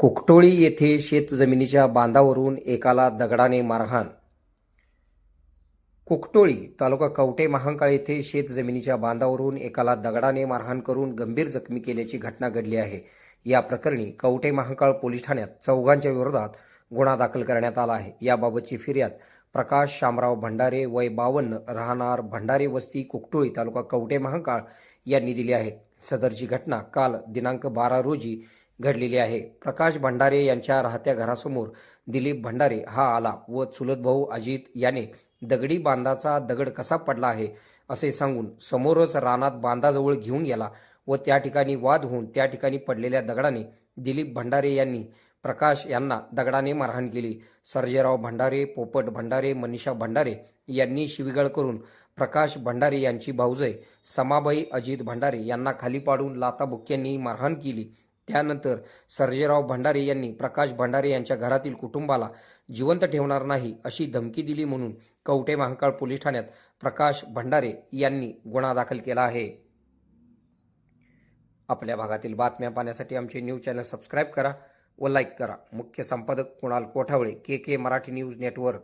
कुकटोळी येथे शेतजमिनीच्या बांधावरून एकाला दगडाने मारहाण. कुकटोळी तालुका कवटे महांकाळ येथे शेतजमिनीच्या बांधावरून एकाला दगडाने मारहाण करून गंभीर जखमी केल्याची घटना घडली आहे. या प्रकरणी कवटे महांकाळ पोलीस ठाण्यात चौघांच्या विरोधात गुन्हा दाखल करण्यात आला आहे. याबाबतची फिर्याद प्रकाश शामराव भंडारे वय बावन्न राहणार भंडारे वस्ती कुकटोळी तालुका कवटे महांकाळ यांनी दिली आहे. सदरची घटना काल दिनांक बारा रोजी घडलेली आहे. प्रकाश भंडारे यांच्या राहत्या घरासमोर दिलीप भंडारे हा आला व चुलत भाऊ अजित याने दगडी बांधाचा दगड कसा पडला आहे असे सांगून समोरच रानात बांधाजवळ घेऊन गेला व त्या ठिकाणी वाद होऊन त्या ठिकाणी पडलेल्या दगडाने दिलीप भंडारे यांनी प्रकाश यांना दगडाने मारहाण केली. सर्जेराव भंडारे पोपट भंडारे मनीषा भंडारे यांनी शिवीगाळ करून प्रकाश भंडारे यांची भाऊजय समाबाई अजित भंडारे यांना खाली पाडून लाताबुक्क्यांनी मारहाण केली. त्यानंतर सर्जेराव भंडारे यांनी प्रकाश भंडारे यांच्या घरातील कुटुंबाला जिवंत ठेवणार नाही अशी धमकी दिली म्हणून कवटे महांकाळ पोलीस ठाण्यात प्रकाश भंडारे यांनी गुन्हा दाखल केला आहे. आपल्या भागातील बातम्या पाहण्यासाठी आमचे न्यूज चॅनल सबस्क्राईब करा व लाईक करा. मुख्य संपादक Kunal Kothawale K K Marathi news network.